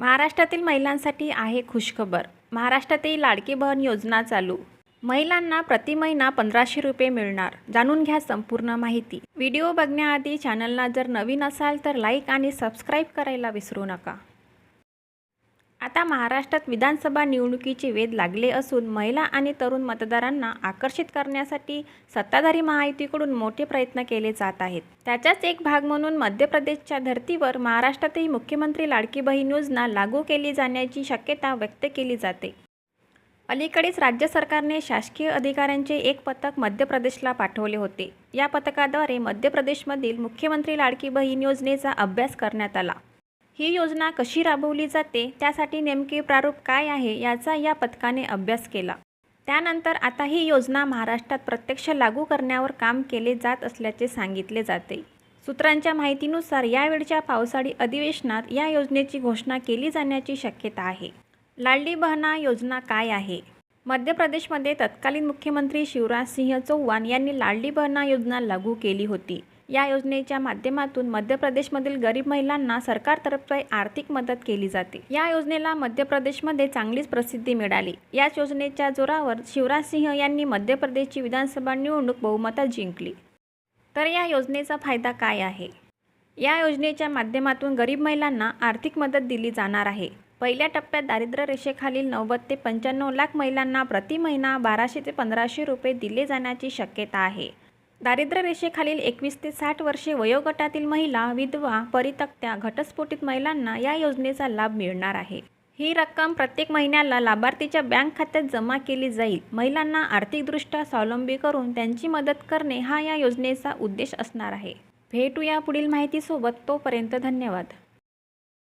महाराष्ट्रातील महिलांसाठी आहे खुशखबर. महाराष्ट्रातील लाडकी बहन योजना चालू. महिलांना प्रति महिना पंधराशे रुपये मिळणार. जाणून घ्या संपूर्ण माहिती. व्हिडिओ बघण्याआधी चॅनलला जर नवीन असाल तर लाईक आणि सबस्क्राईब करायला विसरू नका. आता महाराष्ट्रात विधानसभा निवडणुकीचे वेध लागले असून महिला आणि तरुण मतदारांना आकर्षित करण्यासाठी सत्ताधारी महायुतीकडून मोठे प्रयत्न केले जात आहेत. त्याचाच एक भाग म्हणून मध्य प्रदेशच्या धर्तीवर महाराष्ट्रातही मुख्यमंत्री लाडकी बहीण योजना लागू केली जाण्याची शक्यता व्यक्त केली जाते. अलीकडेच राज्य सरकारने शासकीय अधिकाऱ्यांचे एक पथक मध्य प्रदेशला पाठवले होते. या पथकाद्वारे मध्य प्रदेशमधील मुख्यमंत्री लाडकी बहीण योजनेचा अभ्यास करण्यात आला. ही योजना कशी राबवली जाते? त्यासाठी नेमके प्रारूप काय आहे? याचा या पथकाने अभ्यास केला. त्यानंतर आता ही योजना महाराष्ट्रात प्रत्यक्ष लागू करण्यावर काम केले जात असल्याचे सांगितले जाते. सूत्रांच्या माहितीनुसार यावेळच्या पावसाळी अधिवेशनात या योजनेची घोषणा केली जाण्याची शक्यता आहे. लाडली बहना योजना काय आहे? मध्य प्रदेशमध्ये तत्कालीन मुख्यमंत्री शिवराज सिंह चौहान यांनी लाडली बहना योजना लागू केली होती. या योजनेच्या माध्यमातून मध्य प्रदेशमधील गरीब महिलांना सरकारतर्फे आर्थिक मदत केली जाते. या योजनेला मध्य प्रदेशमध्ये चांगलीच प्रसिद्धी मिळाली. याच योजनेच्या जोरावर शिवराज सिंह यांनी मध्य प्रदेशची विधानसभा निवडणूक बहुमतात जिंकली. तर या योजनेचा फायदा काय आहे? या योजनेच्या माध्यमातून गरीब महिलांना आर्थिक मदत दिली जाणार आहे. पहिल्या टप्प्यात दारिद्र्य रेषेखालील नव्वद ते पंच्याण्णव लाख महिलांना प्रति महिना बाराशे ते पंधराशे रुपये दिले जाण्याची शक्यता आहे. दारिद्र्य रेषेखालील एकवीस ते साठ वर्षे वयोगटातील महिला विधवा परितक्त्या घटस्फोटित महिलांना या योजनेचा लाभ मिळणार आहे. ही रक्कम प्रत्येक महिन्याला लाभार्थीच्या बँक खात्यात जमा केली जाईल. महिलांना आर्थिकदृष्ट्या स्वावलंबी करून त्यांची मदत करणे हा या योजनेचा उद्देश असणार आहे. भेटूया पुढील माहितीसोबत. तोपर्यंत धन्यवाद.